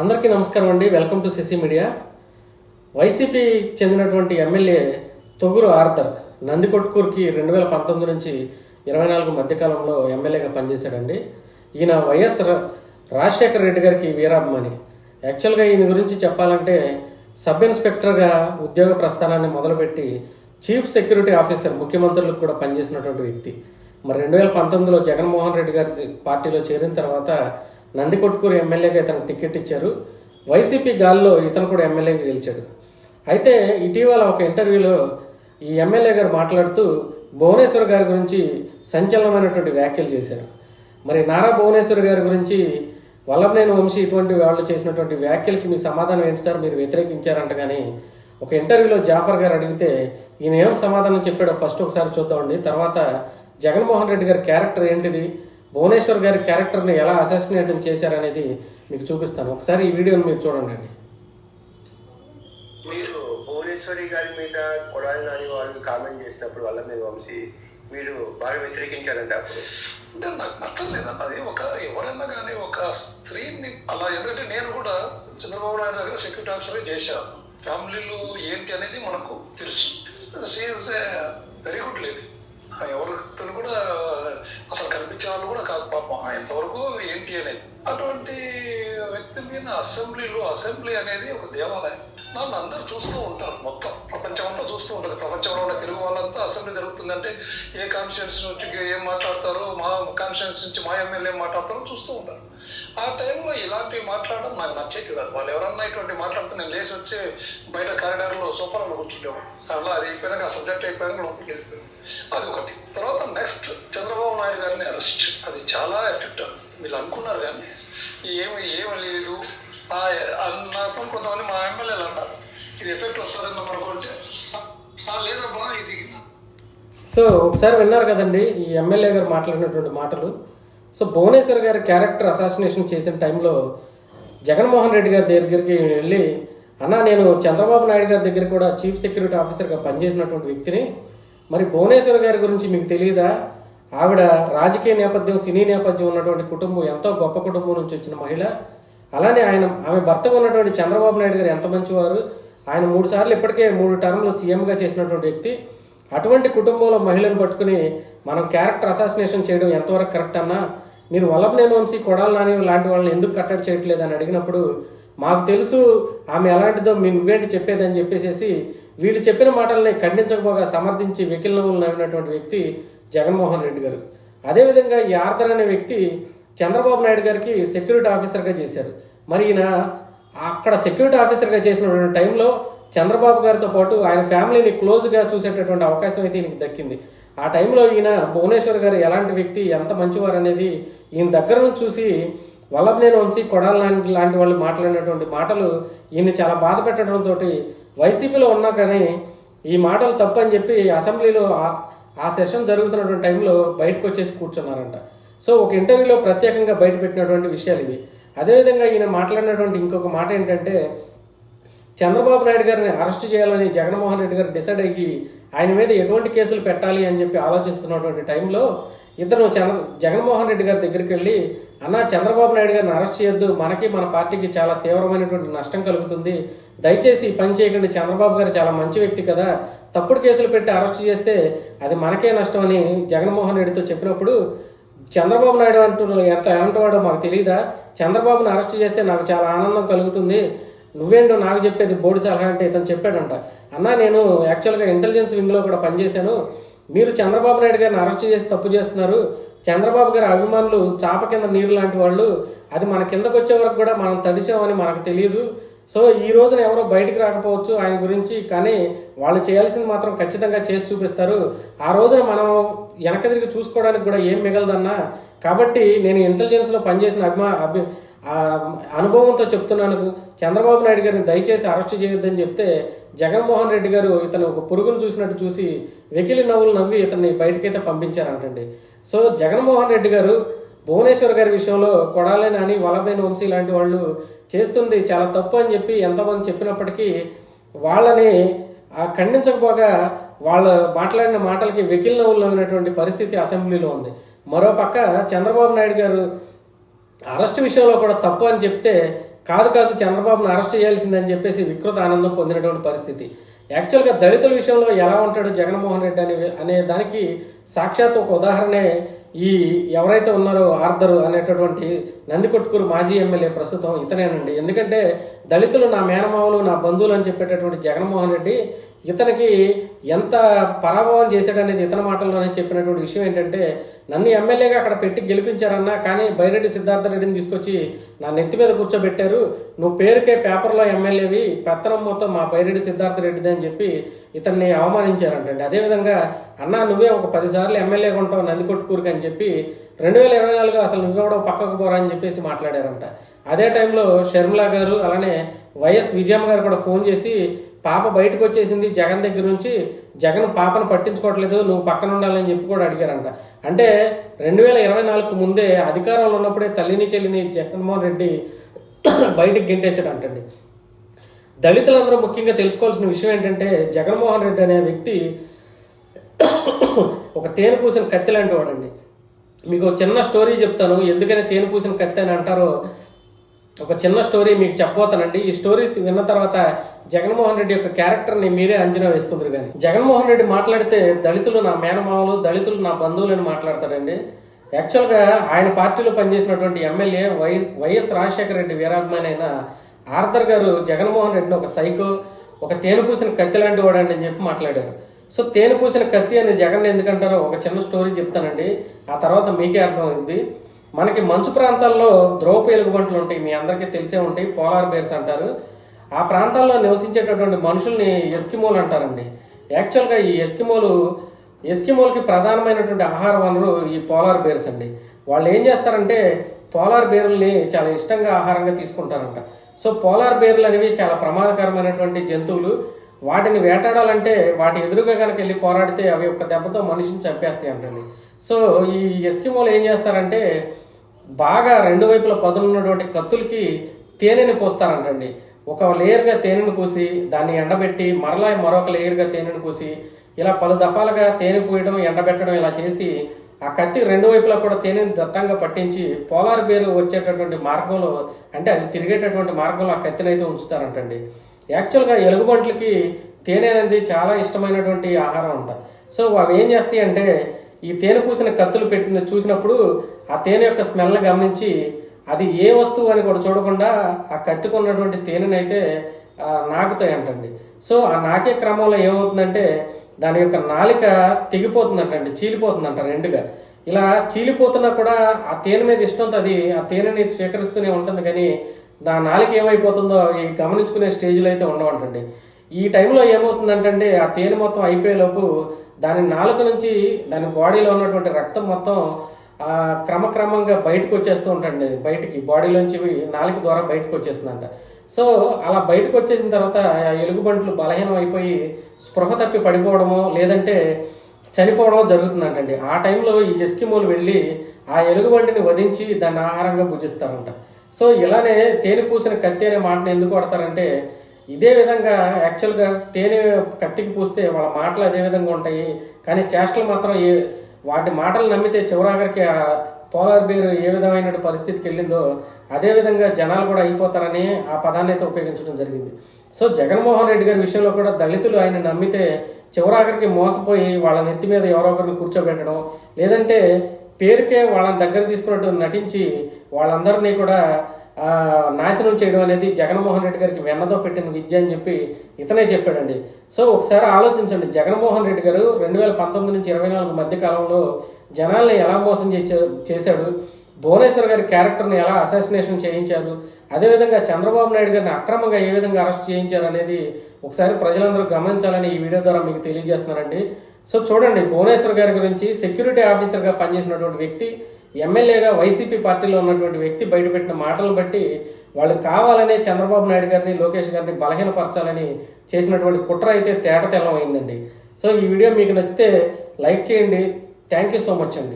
అందరికీ నమస్కారం అండి. Welcome to CC media. YCP చెందినటువంటి ఎమ్మెల్యే తొగురు ఆర్థర్ నందికొట్కూరుకి రెండు వేల పంతొమ్మిది నుంచి ఇరవై నాలుగు మధ్యకాలంలో ఎమ్మెల్యేగా పనిచేశాడండి. ఈయన వైఎస్ రా- రాజశేఖర రెడ్డి గారికి వీరాభిమాని. యాక్చువల్గా ఈయన గురించి చెప్పాలంటే సబ్ ఇన్స్పెక్టర్గా ఉద్యోగ ప్రస్థానాన్ని మొదలుపెట్టి చీఫ్ సెక్యూరిటీ ఆఫీసర్ ముఖ్యమంత్రులకు కూడా పనిచేసినటువంటి వ్యక్తి. మరి రెండు వేల పంతొమ్మిదిలో జగన్మోహన్ రెడ్డి గారి పార్టీలో చేరిన తర్వాత నందికొట్కూరు ఎమ్మెల్యేగా ఇతను టికెట్ ఇచ్చారు. వైసీపీ గాల్లో ఇతను కూడా ఎమ్మెల్యేగా గెలిచాడు. అయితే ఇటీవల ఒక ఇంటర్వ్యూలో ఈ ఎమ్మెల్యే గారు మాట్లాడుతూ భువనేశ్వర్ గారి గురించి సంచలనమైనటువంటి వ్యాఖ్యలు చేశారు. మరి నారా భువనేశ్వర్ గారి గురించి వల్లభనేని వంశీ ఇటువంటి వాళ్ళు చేసినటువంటి వ్యాఖ్యలకి మీ సమాధానం ఏంటి సార్? మీరు వ్యతిరేకించారంట కానీ ఒక ఇంటర్వ్యూలో జాఫర్ గారు అడిగితే ఈయన ఏం సమాధానం చెప్పాడో ఫస్ట్ ఒకసారి చూద్దామండి. తర్వాత జగన్మోహన్ రెడ్డి గారి క్యారెక్టర్ ఏంటిది? భువనేశ్వర్ గారి క్యారెక్టర్ని ఎలా అసాసినేట్ చేశారనేది మీకు చూపిస్తాను. ఒకసారి ఈ వీడియోని మీరు చూడండి అండి. మీరు భువనేశ్వరి గారి మీద కొడాలి నాని వాళ్ళు కామెంట్ చేసినప్పుడు వల్ల మీరు వంశీ మీరు బాగా వ్యతిరేకించారంట అప్పుడు. అంటే నాకు నచ్చలేదండి. అది ఒక ఎవరైనా కానీ ఒక స్త్రీని అలా ఎందుకంటే నేను కూడా చంద్రబాబు నాయుడు దగ్గర సెక్యూరిటీ ఆఫీసరే చేశాను ఫ్యామిలీలో ఏంటి అనేది మనకు తెలుసు. షీఈస్ వెరీ గుడ్ లేడీ ఎవరితో కూడా అసలు కనిపించే వాళ్ళు కూడా కాదు పాపం. ఎంతవరకు ఏంటి అనేది. అటువంటి వ్యక్తి మీద అసెంబ్లీలో అసెంబ్లీ అనేది ఒక దేవాలయం. నన్ను అందరూ చూస్తూ ఉంటారు మొత్తం. ప్రపంచం అంతా చూస్తూ ఉంటుంది. ప్రపంచంలో ఉన్న తెలుగు వాళ్ళంతా అసెంబ్లీ జరుగుతుందంటే ఏ కాన్స్టిట్యూన్స్ నుంచి ఏం మాట్లాడతారో మా కాన్స్టిట్యూన్స్ నుంచి మా ఎమ్మెల్యే ఏం మాట్లాడతారో చూస్తూ ఉంటారు. ఆ టైంలో ఇలాంటివి మాట్లాడడం నాకు నచ్చేది కాదు. వాళ్ళు ఎవరన్నా ఇటువంటి మాట్లాడితే నేను లేచి వచ్చి బయట కారిడార్లో సోఫాలో కూర్చుంటాము అలా అది అయిపోయినాక ఆ సబ్జెక్ట్ అయిపోయాక లోపలికి వెళ్ళిపోయాను. అది ఒకటి తర్వాత నెక్స్ట్ చంద్రబాబు నాయుడు గారిని అరెస్ట్. అది చాలా ఎఫెక్ట్ వీళ్ళు అనుకున్నారు కానీ ఏమి ఏమి లేదు. నాతో కొంతమంది మా ఎమ్మెల్యేలు అన్నారు. ఇది ఎఫెక్ట్ వస్తుందని అనుకుంటే "ఆ, లేదమ్మా ఇది సో ఒకసారి విన్నారు కదండి ఈ ఎమ్మెల్యే గారు మాట్లాడినటువంటి మాటలు. సో భువనేశ్వర్ గారి క్యారెక్టర్ అసాసినేషన్ చేసిన టైంలో జగన్మోహన్ రెడ్డి గారి దగ్గరికి వెళ్ళి అన్న నేను చంద్రబాబు నాయుడు గారి దగ్గర కూడా చీఫ్ సెక్యూరిటీ ఆఫీసర్గా పనిచేసినటువంటి వ్యక్తిని మరి భువనేశ్వర్ గారి గురించి మీకు తెలియదా? ఆవిడ రాజకీయ నేపథ్యం సినీ నేపథ్యం ఉన్నటువంటి కుటుంబం ఎంతో గొప్ప కుటుంబం నుంచి వచ్చిన మహిళ. అలానే ఆయన ఆమె భర్త ఉన్నటువంటి చంద్రబాబు నాయుడు గారు ఎంత మంచివారు? ఆయన మూడు సార్లు ఇప్పటికే మూడు టర్మ్లు సీఎంగా చేసినటువంటి వ్యక్తి. అటువంటి కుటుంబంలో మహిళను పట్టుకుని మనం క్యారెక్టర్ అసాసినేషన్ చేయడం ఎంతవరకు కరెక్ట్ అన్నా? మీరు వల్లభనేని వంశీ కొడాల నాని లాంటి వాళ్ళని ఎందుకు కట్టడి చేయట్లేదు అని అడిగినప్పుడు మాకు తెలుసు ఆమె ఎలాంటిదో మీ నువ్వేంటి చెప్పేదని చెప్పేసి వీళ్ళు చెప్పిన మాటల్ని ఖండించకపోగా సమర్థించి వెకిల్ నవ్వులు నవ్వినటువంటి వ్యక్తి జగన్మోహన్ రెడ్డి గారు. అదేవిధంగా ఈ ఆర్థర్ అనే వ్యక్తి చంద్రబాబు నాయుడు గారికి సెక్యూరిటీ ఆఫీసర్గా చేశారు. మరి ఈయన అక్కడ సెక్యూరిటీ ఆఫీసర్గా చేసినటువంటి టైంలో చంద్రబాబు గారితో పాటు ఆయన ఫ్యామిలీని క్లోజ్గా చూసేటటువంటి అవకాశం అయితే ఈయనకి దక్కింది. ఆ టైంలో ఈయన భువనేశ్వర్ గారు ఎలాంటి వ్యక్తి ఎంత మంచివారు అనేది ఈయన దగ్గర నుంచి చూసి వల్లభనేని వంశీ కొడాల లాంటి లాంటి వాళ్ళు మాట్లాడినటువంటి మాటలు ఈయన చాలా బాధ పెట్టడంతో వైసీపీలో ఉన్నా కానీ ఈ మాటలు తప్పని చెప్పి అసెంబ్లీలో ఆ- ఆ సెషన్ జరుగుతున్నటువంటి టైంలో బయటకు వచ్చేసి కూర్చున్నారంట. సో ఒక ఇంటర్వ్యూలో ప్రత్యేకంగా బయట పెట్టినటువంటి విషయాలు ఇవి. అదేవిధంగా ఈయన మాట్లాడినటువంటి ఇంకొక మాట ఏంటంటే చంద్రబాబు నాయుడు గారిని అరెస్ట్ చేయాలని జగన్మోహన్ రెడ్డి గారు డిసైడ్ అయ్యి ఆయన మీద ఎటువంటి కేసులు పెట్టాలి అని చెప్పి ఆలోచిస్తున్నటువంటి టైంలో ఇద్దరు చంద్ర జగన్మోహన్ రెడ్డి గారి దగ్గరికి వెళ్ళి అన్న చంద్రబాబు నాయుడు గారిని అరెస్ట్ చేయొద్దు. మనకి మన పార్టీకి చాలా తీవ్రమైనటువంటి నష్టం కలుగుతుంది. దయచేసి పని చేయకండి. చంద్రబాబు గారు చాలా మంచి వ్యక్తి కదా. తప్పుడు కేసులు పెట్టి అరెస్ట్ చేస్తే అది మనకే నష్టం అని జగన్మోహన్ రెడ్డితో చెప్పినప్పుడు చంద్రబాబు నాయుడు అంటూ ఎంత ఏమంటవాడో మాకు తెలియదా చంద్రబాబుని అరెస్ట్ చేస్తే నాకు చాలా ఆనందం కలుగుతుంది. నువ్వేంటో నాకు చెప్పేది బోర్డు సలహా అంటే ఇతను చెప్పాడంట. అన్నా నేను యాక్చువల్గా ఇంటెలిజెన్స్ వింగ్లో కూడా పనిచేశాను. మీరు చంద్రబాబు నాయుడు గారిని అరెస్ట్ చేసి తప్పు చేస్తున్నారు. చంద్రబాబు గారి అభిమానులు చాప కింద నీరు లాంటి వాళ్ళు. అది మన కిందకు వచ్చే వరకు కూడా మనం తడిసామని మనకు తెలియదు. సో ఈ రోజున ఎవరో బయటికి రాకపోవచ్చు ఆయన గురించి కానీ వాళ్ళు చేయాల్సింది మాత్రం ఖచ్చితంగా చేసి చూపిస్తారు. ఆ రోజున మనం వెనక తిరిగి చూసుకోవడానికి కూడా ఏం మిగలదన్నా. కాబట్టి నేను ఇంటెలిజెన్స్లో పనిచేసిన అభిమా అభి అనుభవంతో చెప్తున్నాను చంద్రబాబు నాయుడు గారిని దయచేసి అరెస్ట్ చేయొద్దని చెప్తే జగన్మోహన్ రెడ్డి గారు ఇతను ఒక పురుగును చూసినట్టు చూసి వెకిలి నవ్వులు నవ్వి ఇతన్ని బయటకైతే పంపించారంటండి. సో జగన్మోహన్ రెడ్డి గారు భువనేశ్వర్ గారి విషయంలో కొడాలే నాని వలభైన వంశీ లాంటి వాళ్ళు చేస్తుంది చాలా తప్పు అని చెప్పి ఎంతమంది చెప్పినప్పటికీ వాళ్ళని ఆ ఖండించకపోగా వాళ్ళ మాట్లాడిన మాటలకి వెకిల్ నవ్వులు నవ్వినటువంటి పరిస్థితి అసెంబ్లీలో ఉంది. మరో పక్క చంద్రబాబు నాయుడు గారు అరెస్ట్ విషయంలో కూడా తప్పు అని చెప్తే కాదు కాదు చంద్రబాబును అరెస్ట్ చేయాల్సిందని చెప్పేసి వికృత ఆనందం పొందినటువంటి పరిస్థితి. యాక్చువల్గా దళితుల విషయంలో ఎలా ఉంటాడు జగన్మోహన్ రెడ్డి అనే అనే దానికి సాక్షాత్ ఒక ఉదాహరణే ఈ ఎవరైతే ఉన్నారో ఆర్దర్ అనేటటువంటి నందికొట్కూరు మాజీ ఎమ్మెల్యే ప్రస్తుతం ఇతనేనండి. ఎందుకంటే దళితులు నా మేనమావులు నా బంధువులు అని చెప్పేటటువంటి జగన్మోహన్ రెడ్డి ఇతనికి ఎంత పరాభవం చేశాడనేది ఇతని మాటల్లోనే చెప్పినటువంటి విషయం ఏంటంటే నన్ను ఎమ్మెల్యేగా అక్కడ పెట్టి గెలిపించారన్నా కానీ బైరెడ్డి సిద్ధార్థ రెడ్డిని తీసుకొచ్చి నా నెత్తి మీద కూర్చోబెట్టారు. నువ్వు పేరుకే పేపర్లో ఎమ్మెల్యేవి పెత్తనం మొత్తం మా బైరెడ్డి సిద్ధార్థ రెడ్డిది అని చెప్పి ఇతన్ని అవమానించారంటండి. అదేవిధంగా అన్నా నువ్వే ఒక పదిసార్లు ఎమ్మెల్యేగా ఉంటావు నందికొట్టుకూరికి అని చెప్పి రెండు వేల ఇరవై నాలుగు అసలు నువ్వు కూడా పక్కకు పోరా అని చెప్పేసి మాట్లాడారంట. అదే టైంలో షర్మిలా గారు అలానే వైఎస్ విజయమ్మ గారు కూడా ఫోన్ చేసి పాప బయటకు వచ్చేసింది జగన్ దగ్గర నుంచి జగన్ పాపను పట్టించుకోవట్లేదు నువ్వు పక్కన ఉండాలని చెప్పి కూడా అడిగారంట. అంటే రెండు వేల ఇరవై నాలుగు ముందే అధికారంలో ఉన్నప్పుడే తల్లిని చెల్లిని జగన్మోహన్ రెడ్డి బయటికి గెంటేశాడంటండి. దళితులందరూ ముఖ్యంగా తెలుసుకోవాల్సిన విషయం ఏంటంటే జగన్మోహన్ రెడ్డి అనే వ్యక్తి ఒక తేనె పూసిన కత్తి లాంటి వాడండి మీకు చిన్న స్టోరీ చెప్తాను ఎందుకని తేనె పూసిన కత్తి అని అంటారో ఒక చిన్న స్టోరీ మీకు చెప్పబోతానండి. ఈ స్టోరీ విన్న తర్వాత జగన్మోహన్ రెడ్డి యొక్క క్యారెక్టర్ని మీరే అంచనా వేసుకుందరు కానీ. జగన్మోహన్ రెడ్డి మాట్లాడితే దళితులు నా మేనమామలు దళితులు నా బంధువులు అని మాట్లాడతాడండి. యాక్చువల్గా ఆయన పార్టీలో పనిచేసినటువంటి MLA Y YS Rajasekhara Reddy వీరాభిమానైన ఆర్థర్ గారు జగన్మోహన్ రెడ్డిని ఒక సైకో ఒక తేనె పూసిన కత్తి లాంటి వాడండి అని చెప్పి మాట్లాడారు. సో తేనె పూసిన కత్తి అని జగన్ ఎందుకంటారో ఒక చిన్న స్టోరీ చెప్తానండి. ఆ తర్వాత మీకే అర్థమైంది మనకి మంచు ప్రాంతాల్లో ద్రోప ఎలుగుబంట్లు ఉంటాయి మీ అందరికీ తెలిసే ఉంటాయి పోలార్ బేర్స్ అంటారు. ఆ ప్రాంతాల్లో నివసించేటటువంటి మనుషుల్ని ఎస్కిమోలు అంటారండి. యాక్చువల్గా ఈ ఎస్కిమోలు ఎస్కిమోల్కి ప్రధానమైనటువంటి ఆహార వనరు ఈ పోలార్ బేర్స్ అండి. వాళ్ళు ఏం చేస్తారంటే పోలార్ బేర్లని చాలా ఇష్టంగా ఆహారంగా తీసుకుంటారంట. సో పోలార్ బేర్లు అనేవి చాలా ప్రమాదకరమైనటువంటి జంతువులు. వాటిని వేటాడాలంటే వాటి ఎదురుగా కనుక వెళ్ళి పోరాడితే అవి ఒక దెబ్బతో మనిషిని చంపేస్తాయి అంటండి సో ఈ ఎస్కిమోలు ఏం చేస్తారంటే బాగా రెండు వైపుల పదునున్నటువంటి కత్తులకి తేనెని పోస్తారంటండి. ఒక లేయర్గా తేనెను పూసి దాన్ని ఎండబెట్టి మరలా మరొక లేయర్గా తేనెను పూసి ఇలా పలు దఫాలుగా తేనె పూయడం ఎండబెట్టడం ఇలా చేసి ఆ కత్తి రెండు వైపులా కూడా తేనెని దట్టంగా పట్టించి పోలార్ బేరు వచ్చేటటువంటి మార్గంలో అంటే అది తిరిగేటటువంటి మార్గంలో ఆ కత్తిని అయితే ఉంచుతారంటండి. యాక్చువల్గా ఎలుగుబంట్లకి తేనె అనేది చాలా ఇష్టమైనటువంటి ఆహారం అంట. సో అవి ఏం చేస్తాయి అంటే ఈ తేనె పూసిన కత్తులు పెట్టిన చూసినప్పుడు ఆ తేనె యొక్క స్మెల్ గమనించి అది ఏ వస్తువు అని కూడా చూడకుండా ఆ కత్తికున్నటువంటి తేనెని అయితే ఆ, నాకుతాయి అంటండి సో ఆ నాకే క్రమంలో ఏమవుతుందంటే దాని యొక్క నాలిక తెగిపోతుందంటండి చీలిపోతుందంట రెండుగా. ఇలా చీలిపోతున్నా కూడా ఆ తేనె మీద ఇష్టంతో అది ఆ తేనెని స్వీకరిస్తూనే ఉంటుంది. కానీ దాని నాలిక ఏమైపోతుందో అవి గమనించుకునే స్టేజ్లో అయితే ఉండవంటండి. ఈ టైంలో ఏమవుతుందంటే ఆ తేనె మొత్తం అయిపోయేలోపు దాని నాలుక నుంచి దాని బాడీలో ఉన్నటువంటి రక్తం మొత్తం క్రమక్రమంగా బయటకు వచ్చేస్తూ ఉంటుంది బయటికి బాడీలోంచి నాలుక ద్వారా బయటకు వచ్చేస్తుందంట. సో అలా బయటకు వచ్చేసిన తర్వాత ఆ ఎలుగుబంట్లు బలహీనం అయిపోయి స్పృహ తప్పి పడిపోవడమో లేదంటే చనిపోవడం జరుగుతుందంటండి. ఆ టైంలో ఈ ఎస్కిమోలు వెళ్ళి ఆ ఎలుగుబంటిని వధించి దాన్ని ఆహారంగా పూజిస్తారంట సో ఇలానే తేనె పూసిన కత్తి అనే మాటను ఎందుకు వాడతారంటే ఇదే విధంగా యాక్చువల్గా తేనె కత్తికి పూస్తే వాళ్ళ మాటలు అదే విధంగా ఉంటాయి. కానీ చేష్టలు మాత్రం ఏ వాటి మాటలు నమ్మితే చివరాఖరికి ఆ పోలార్ బేర్ ఏ విధమైన పరిస్థితికి వెళ్ళిందో అదే విధంగా జనాలు కూడా అయిపోతారని ఆ పదాన్ని అయితే ఉపయోగించడం జరిగింది. సో జగన్మోహన్ రెడ్డి గారి విషయంలో కూడా దళితులు ఆయన నమ్మితే చివరాఖరికి మోసపోయి వాళ్ళ నెత్తి మీద ఎవరో ఒకరిని కూర్చోబెట్టడం లేదంటే పేరుకే వాళ్ళని దగ్గర తీసుకున్నట్టు నటించి వాళ్ళందరినీ కూడా నాశనం చేయడం అనేది జగన్మోహన్ రెడ్డి గారికి వెన్నతో పెట్టిన విద్య అని చెప్పి ఇతనే చెప్పాడండి. సో ఒకసారి ఆలోచించండి. జగన్మోహన్ రెడ్డి గారు రెండు వేల పంతొమ్మిది నుంచి ఇరవై నాలుగు మధ్య కాలంలో జనాల్ని ఎలా మోసం చేచా- చేశాడు? భువనేశ్వర్ గారి క్యారెక్టర్ని ఎలా అసాసినేషన్ చేయించారు? అదేవిధంగా చంద్రబాబు నాయుడు గారిని అక్రమంగా ఏ విధంగా అరెస్ట్ చేయించారు అనేది ఒకసారి ప్రజలందరూ గమనించాలని ఈ వీడియో ద్వారా మీకు తెలియజేస్తున్నానండి. సో చూడండి. భువనేశ్వర్ గారి గురించి సెక్యూరిటీ ఆఫీసర్గా పనిచేసినటువంటి వ్యక్తి ఎమ్మెల్యేగా వైసీపీ పార్టీలో ఉన్నటువంటి వ్యక్తి బయటపెట్టిన మాటలను బట్టి వాళ్ళు కావాలనే చంద్రబాబు నాయుడు గారిని లోకేష్ గారిని బలహీనపరచాలని చేసినటువంటి కుట్ర అయితే తేట తెల్లం అయిందండి. సో ఈ వీడియో మీకు నచ్చితే లైక్ చేయండి. థ్యాంక్ యూ సో మచ్ అండి.